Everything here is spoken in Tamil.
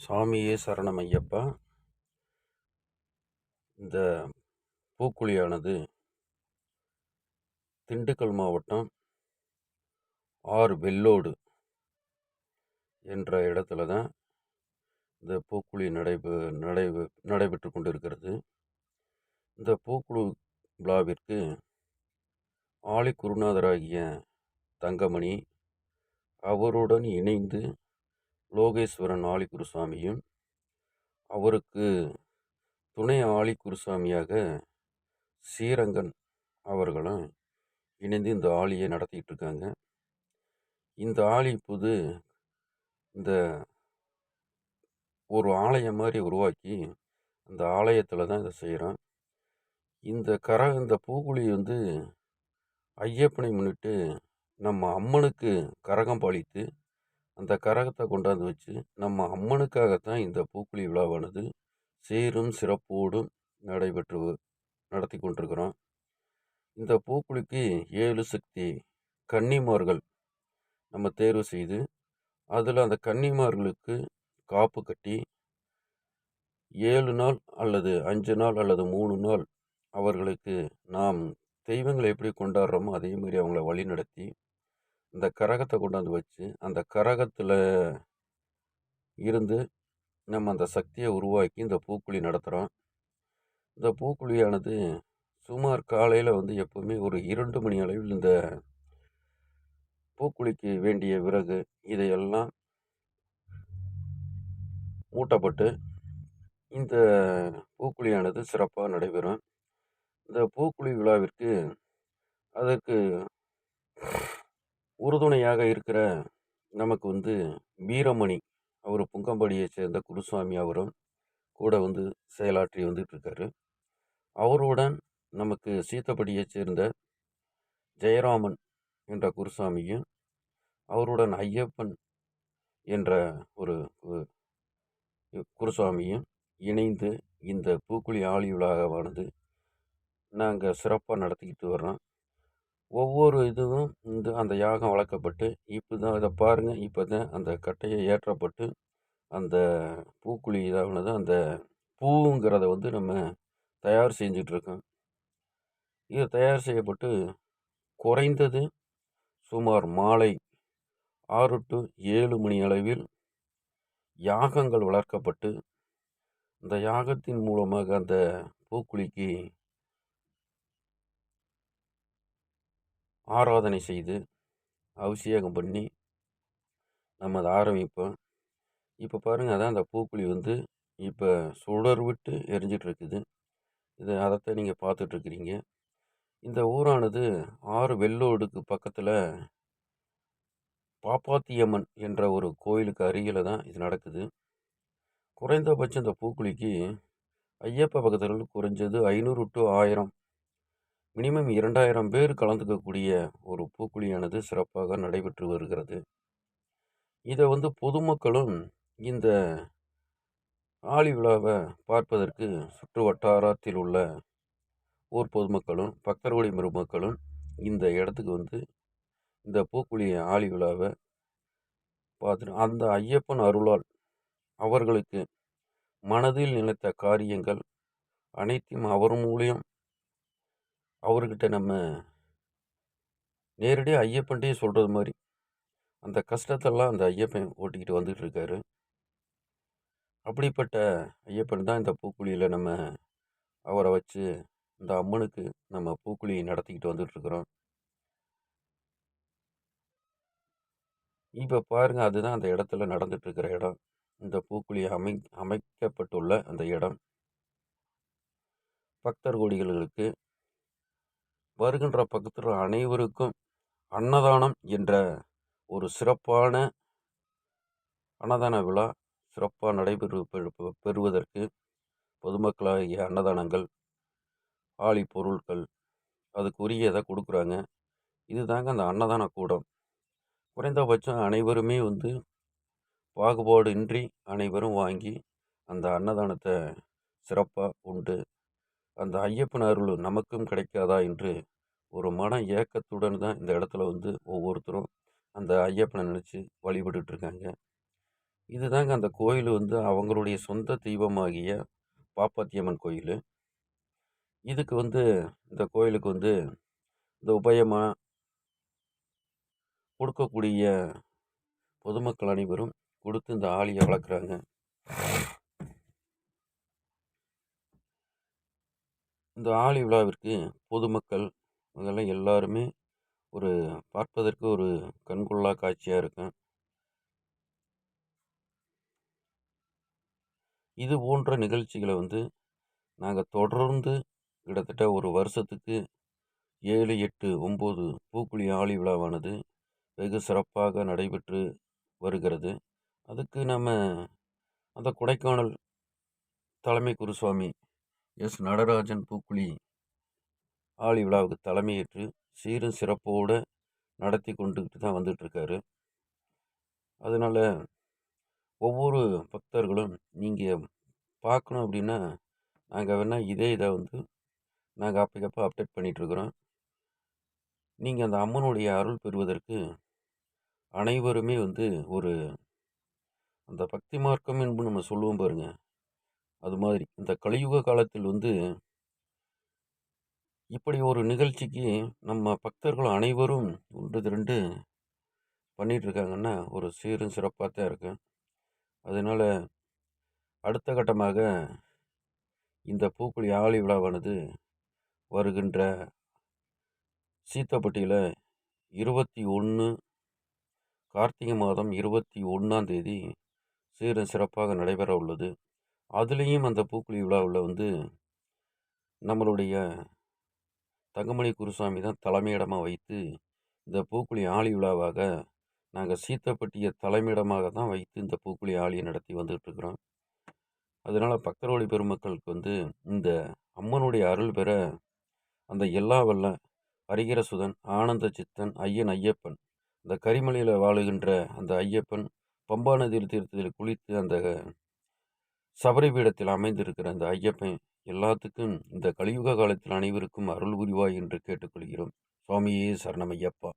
சாமியே சரணம் ஐயப்பா இந்த பூக்குழியானது திண்டுக்கல் மாவட்டம் ஆர் வெள்ளோடு என்ற இடத்துல தான் இந்த பூக்குழி நடைபெ நடைபெ நடைபெற்று கொண்டிருக்கிறது. இந்த பூக்குழு விழாவிற்கு ஆலி குருநாதராகிய தங்கமணி அவருடன் இணைந்து லோகேஸ்வரன் ஆலிகுருசாமியும் அவருக்கு துணை ஆலிகுருசாமியாக ஸ்ரீரங்கன் அவர்களும் இணைந்து இந்த ஆலியை நடத்திக்கிட்டு இருக்காங்க இந்த ஆலி புது இந்த ஒரு ஆலயம் மாதிரி உருவாக்கி அந்த ஆலயத்தில் தான் இதை செய்கிறோம் இந்த கர இந்த பூக்குழி வந்து ஐயப்பனை முன்னிட்டு நம்ம அம்மனுக்கு கரகம் பாலித்து அந்த கரகத்தை கொண்டாந்து வச்சு நம்ம அம்மனுக்காகத்தான் இந்த பூக்குழி விழாவானது சீரும் சிறப்போடும் நடைபெற்று நடத்தி கொண்டிருக்கிறோம். இந்த பூக்குழிக்கு ஏழு சக்தி கன்னிமார்கள் நம்ம தேர்வு செய்து அதில் அந்த கன்னிமார்களுக்கு காப்பு கட்டி ஏழு நாள் அல்லது அஞ்சு நாள் அல்லது மூணு நாள் அவர்களுக்கு நாம் தெய்வங்களை எப்படி கொண்டாடுறோமோ அதே மாதிரி அவங்கள வழி நடத்தி இந்த கரகத்தை கொண்டாந்து வச்சு அந்த கரகத்தில் இருந்து நம்ம அந்த சக்தியை உருவாக்கி இந்த பூக்குழி நடத்துகிறோம் இந்த பூக்குழியானது சுமார் காலையில் வந்து எப்போவுமே ஒரு இரண்டு மணி அளவில் இந்த பூக்குழிக்கு வேண்டிய விறகு இதையெல்லாம் மூட்டப்பட்டு இந்த பூக்குழியானது சிறப்பாக நடைபெறும். இந்த பூக்குழி விழாவிற்கு அதற்கு உறுதுணையாக இருக்கிற நமக்கு வந்து வீரமணி. அவர் புங்கம்படியை சேர்ந்த குருசாமி அவரும் கூட வந்து செயலாற்றி வந்துட்டு இருக்காரு அவருடன் நமக்கு சீத்தப்படியை சேர்ந்த ஜெயராமன் என்ற குருசாமியும் அவருடன் ஐயப்பன் என்ற ஒரு குருசாமியும் இணைந்து இந்த பூக்குழி ஆழி விழாவானது நாங்கள் சிறப்பாக நடத்திக்கிட்டு வர்றோம். ஒவ்வொரு இதுவும் இந்த அந்த யாகம் வளர்க்கப்பட்டு இப்போ தான் இதை பாருங்கள் இப்போ தான் அந்த கட்டையை ஏற்றப்பட்டு அந்த பூக்குழி இதாகுனது அந்த பூங்கிறத வந்து நம்ம தயார் செஞ்சிட்ருக்கோம். இது தயார் செய்யப்பட்டு குறைந்தது சுமார் மாலை ஆறு டு ஏழு மணி அளவில் யாகங்கள் வளர்க்கப்பட்டு இந்த யாகத்தின் மூலமாக அந்த பூக்குழிக்கு ஆராதனை செய்து அபிஷேகம் பண்ணி நம்ம அதை ஆரம்பிப்போம். இப்போ பாருங்கள் அதான் அந்த பூக்குழி வந்து இப்போ சுடர் விட்டு எரிஞ்சிட்ருக்குது. இது அதைத்தான் நீங்கள் பார்த்துட்ருக்குறீங்க இந்த ஊரானது ஆறு வெள்ளோடுக்கு பக்கத்தில் பாப்பாத்தியம்மன் என்ற ஒரு கோயிலுக்கு அருகில் தான் இது நடக்குது. குறைந்தபட்சம் இந்த பூக்குழிக்கு ஐயப்ப பக்கத்தில் குறைஞ்சது ஐநூறு டு ஆயிரம் மினிமம் இரண்டாயிரம் பேர் கலந்துக்கக்கூடிய ஒரு பூக்குழியானது சிறப்பாக நடைபெற்று வருகிறது. இதை வந்து பொதுமக்களும் இந்த ஆழி விழாவை பார்ப்பதற்கு சுற்று வட்டாரத்தில் உள்ள ஊர் பொதுமக்களும் பக்தர்குடி மருமக்களும் இந்த இடத்துக்கு வந்து இந்த பூக்குழி ஆழி விழாவை பார்த்து அந்த ஐயப்பன் அருளால் அவர்களுக்கு மனதில் நினைத்த காரியங்கள் அனைத்தையும் அவர் மூலியம் அவர்கிட்ட நம்ம நேரடியாக ஐயப்பன்ட்டே சொல்கிறது மாதிரி அந்த கஷ்டத்தெல்லாம் அந்த ஐயப்பன் ஓட்டிக்கிட்டு வந்துகிட்ருக்காரு இருக்காரு. அப்படிப்பட்ட ஐயப்பன் தான் இந்த பூக்குழியில் நம்ம அவரை வச்சு இந்த அம்மனுக்கு நம்ம பூக்குழி நடத்திக்கிட்டு வந்துட்டுருக்குறோம் இப்போ பாருங்கள் அதுதான் அந்த இடத்துல நடந்துட்டுருக்கிற இடம். இந்த பூக்குழி அமை அமைக்கப்பட்டுள்ள அந்த இடம். பக்தர் கோடிகளுக்கு வருகின்ற பக்தர்கள் அனைவருக்கும் அன்னதானம் என்ற ஒரு சிறப்பான அன்னதான விழா சிறப்பாக நடைபெறு பெறுவதற்கு பொதுமக்களாகிய அன்னதானங்கள் ஆலி பொருட்கள் அதுக்குரியதை கொடுக்குறாங்க. இது தாங்க அந்த அன்னதான கூடம். குறைந்தபட்சம் அனைவருமே வந்து பாகுபாடு இன்றி அனைவரும் வாங்கி அந்த அன்னதானத்தை சிறப்பாக உண்டு. அந்த ஐயப்பன் அருள் நமக்கும் கிடைக்காதா என்று ஒரு மன ஏக்கத்துடன் தான் இந்த இடத்துல வந்து ஒவ்வொருத்தரும் அந்த ஐயப்பனை நினச்சி வழிபட்டுட்ருக்காங்க இதுதாங்க அந்த கோயில் வந்து அவங்களுடைய சொந்த தெய்வமாகிய பாப்பாத்தியம்மன் கோயில். இதுக்கு வந்து இந்த கோயிலுக்கு வந்து இந்த உபயமாக கொடுக்கக்கூடிய பொதுமக்கள் அனைவரும் கொடுத்து இந்த ஆலியை வளர்க்குறாங்க. இந்த ஆலி விழாவிற்கு பொதுமக்கள் முதல்ல எல்லாருமே ஒரு பார்ப்பதற்கு ஒரு கண்கொள்ளா காட்சியாக இருக்கும். இது போன்ற நிகழ்ச்சிகளை வந்து நாங்கள் தொடர்ந்து கிட்டத்தட்ட ஒரு வருஷத்துக்கு ஏழு எட்டு ஒம்பது பூக்குழி ஆழி விழாவானது வெகு சிறப்பாக நடைபெற்று வருகிறது. அதுக்கு நம்ம அந்த கொடைக்கானல் தலைமை குருசுவாமி எஸ். நடராஜன் பூக்குழி ஆலி விழாவுக்கு தலைமையேற்று சீரும் சிறப்போடு நடத்தி கொண்டுக்கிட்டு தான் வந்துட்டுருக்காரு. அதனால் ஒவ்வொரு பக்தர்களும் நீங்கள் பார்க்கணும் அப்படின்னா நாங்கள் வேணால் இதே இதை வந்து நாங்கள் அப்பக்கப்போ அப்டேட் பண்ணிகிட்ருக்குறோம் நீங்கள் அந்த அம்மனுடைய அருள் பெறுவதற்கு அனைவருமே வந்து ஒரு அந்த பக்தி மார்க்கம் என்று நம்ம சொல்லுவோம் பாருங்கள் அது மாதிரி. இந்த கலியுக காலத்தில் வந்து இப்படி ஒரு நிகழ்ச்சிக்கு நம்ம பக்தர்கள் அனைவரும் ஒன்று திரண்டு பண்ணிகிட்ருக்காங்கன்னா ஒரு சீரும் சிறப்பாக தான் இருக்கும். அதனால் அடுத்த கட்டமாக இந்த பூக்குழி ஆழி விழாவானது வருகின்ற சீத்தப்பட்டியில் இருபத்தி ஒன்று கார்த்திகை மாதம் இருபத்தி ஒன்றாம் தேதி சீரும் சிறப்பாக நடைபெற உள்ளது அதுலேயும் அந்த பூக்குழி விழாவில் வந்து நம்மளுடைய தங்கமணி குருசாமி தான் தலைமையிடமாக வைத்து இந்த பூக்குழி ஆழி விழாவாக நாங்கள் சீத்தப்பட்டியை தலைமையிடமாக தான் வைத்து இந்த பூக்குழி ஆழியை நடத்தி வந்துகிட்ருக்குறோம் அதனால் பக்தரோடி பெருமக்களுக்கு வந்து இந்த அம்மனுடைய அருள் பெற அந்த எல்லா வல்ல ஹரிகர சுதன் ஆனந்த சித்தன் ஐயன் ஐயப்பன் இந்த கரிமலையில் வாழுகின்ற அந்த ஐயப்பன் பம்பா நதியில் தீர்த்தத்தில் குளித்து அந்த சபரிபீடத்தில் அமைந்திருக்கிற அந்த ஐயப்பன் எல்லாத்துக்கும் இந்த கலியுக காலத்தில் அனைவருக்கும் அருள் புரிவாய் என்று கேட்டுக்கொள்கிறோம். சுவாமியே சரணமையப்பா